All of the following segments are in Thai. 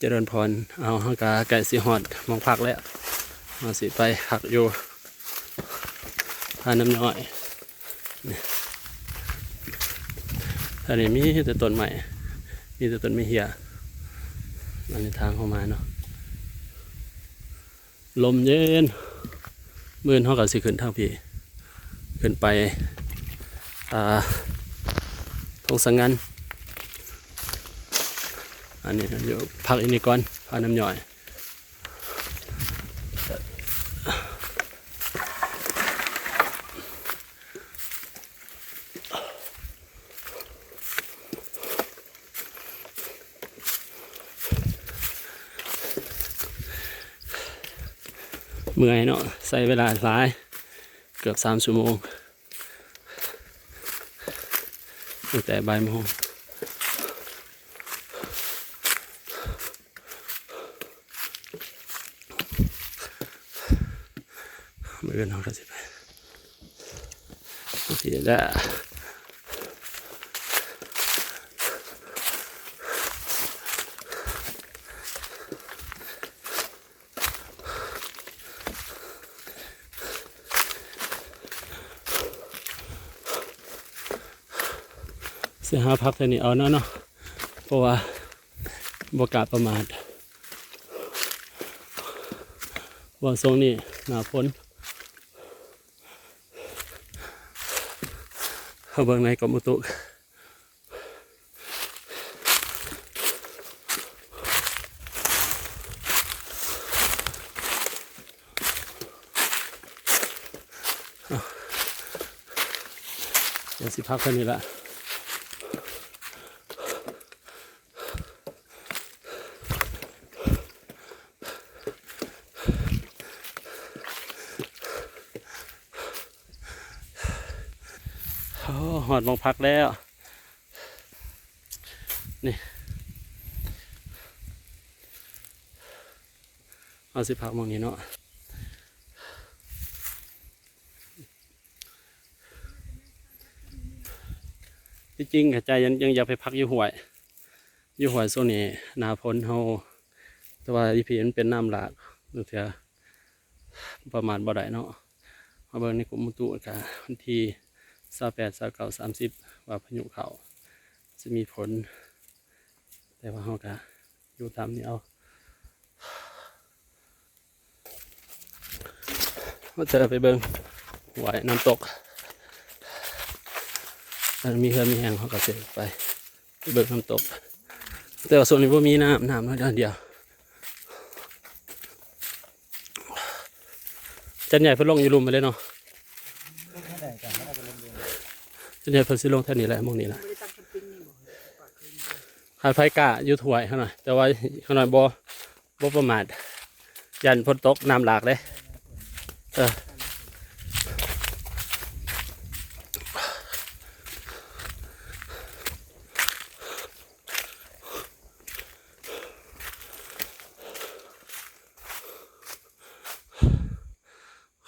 เจริญพร เอาฮังกาไก่สีหอดมองพักแล้วมาสิไปพักอยู่ทานน้ำน้อยนี่อันนี้มีแต่ต้นใหม่ มีแต่ต้นไม่เหี่ยอันนี้ทางเข้ามาเนาะ ลมเย็นมื่นเขากับสิขึ้นท่าพี่ ขึ้นไป อ่าทงสังงัน อันนี้เดี๋ยวพักอีกนิดก่อนพาน้ำย่อยเมื่อยเนาะใส่เวลาหลาย เกือบสามชั่วโมงตั้งแต่บ่ายโมง มือน้องก็สิไปทีละเสียหาพักเท่นี้เอาเนาะเนาะเพราะว่าบกาประมาทว่าทรงนี้หนาฝน เขาเบิ่งในกรมอุตุเอาเดี๋ยวสิพักแค่นี้ละ หอดมองพักแล้ว นี่เอาสิพักมองนี้เนาะที่จริงกระจยยังยังอยากไปพักอยู่ห่วยอยู่ห่วยโซนนี้นาพ้นเฮาแต่ว่าอีพีมันเป็นน้ำหลากดูเถอะประมาณบ่ได้เนาะมาเบิ่งในกลุ่มมุตุกะวันที่ สาแปดสาเก้าสามสิบว่าพายุเขาจะมีผล แต่ว่าเฮากะอยู่ตามนี้เอาว่าจะไปเบิ่งไหวน้ำตกอันมีเฮือมีแหงเขาก็เสกไปไปเบิ่งน้ำตก แต่ว่าส่วนนี้ว่ามีน้ำน้ำน้อยเดียวจันใหญ่เพิ่นลงอยู่รุมไปเลยเนาะ จันใหญ่เพิ่นสิลงแท่นี้แหละมองนี้แหละหาไฟกะอยู่ถวยเขาหน่อยแต่ว่าเขาหน่อยบ่บ่ประมาทยันพ้นตกน้ำหลากเลยเออ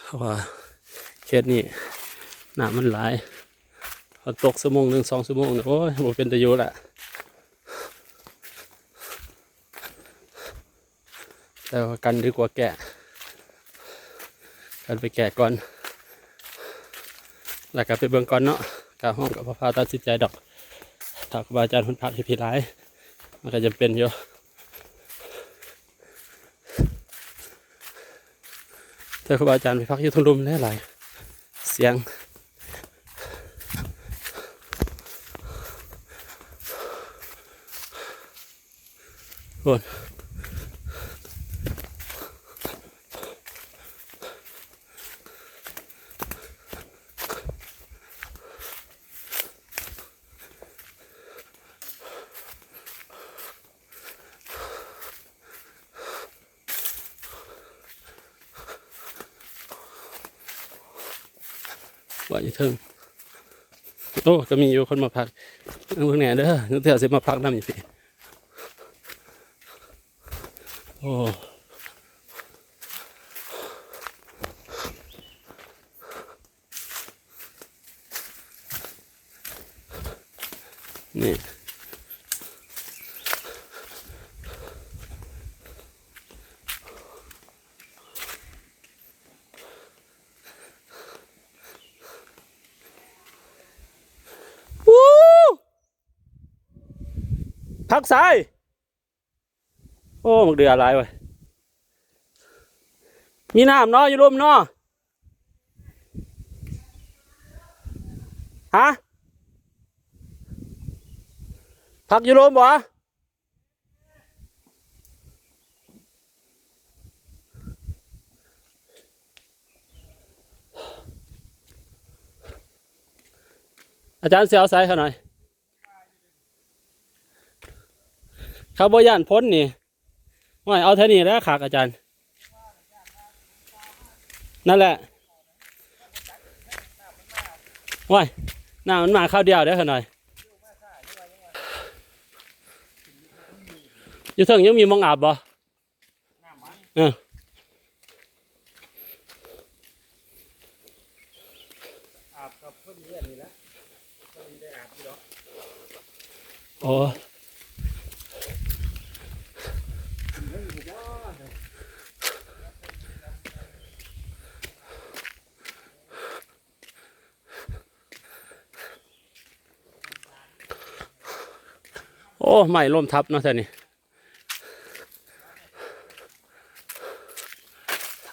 เพราว่าเขตนี้น้ำมันหลาย ตกชั่วโมงหนึ่งสองชั่วโมงเนี่ยโอ้ยบ่เป็นตะยุละแต่ว่ากันดีกว่าแกะ กันไปแกะก่อน แล้วก็ไปเบิ่งก่อนเนาะกาห้องกับพระพาตัดสินใจดอกถ้าครูบาอาจารย์พุนพักให้พี่ร้าย มันก็จะเป็นอยู่แต่ครูบาอาจารย์ไปพักอยู่ทุ่งรุมแน่หลายเสียง โอนว่าอยู่เทิงโอ้ก็มีอยู่คนมาพักเมื่อไงเด้อนึกเถื่อสิมาพักน้ำอยู่พี่ Ồ. Nè. Thật sai อ้มักเดืออะไรวะมีน้ำเนาะอยู่ร่มเนาะฮะพักอยู่ร่มบ่อาจารย์เสียวใส่เขาหน่อยเขาบย่านพ้นนี่ ไม่เอาเท่านี้แล้วขากอาจารย์ นั่นแหละว้ายหน้ามันมาข้าวเดียวเด้อเขาหน่อยอยู่เถิงยังมีหมองอาบบ่เอออาบกับเพื่อนเพื่อนนี่แหละก็มีได้อ อยู่ดอกโอ้โอ้ไม่ล่มทับเนาะท่านี่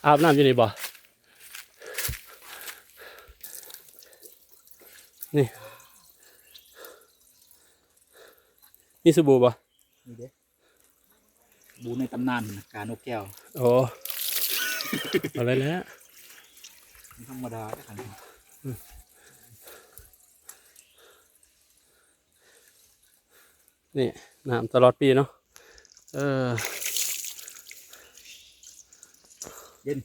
อาบน้ำอยู่นี่บ่นี่มีสบู่บ่นี่เด้บูในตำนานนะการนกแก้วโอ้เอาเลยแล้วไม่ธรรมดาได้ขนาด นี้นี่น้ำตลอดปีเนาะเออเย็น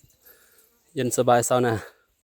เย็นสบายเซานะ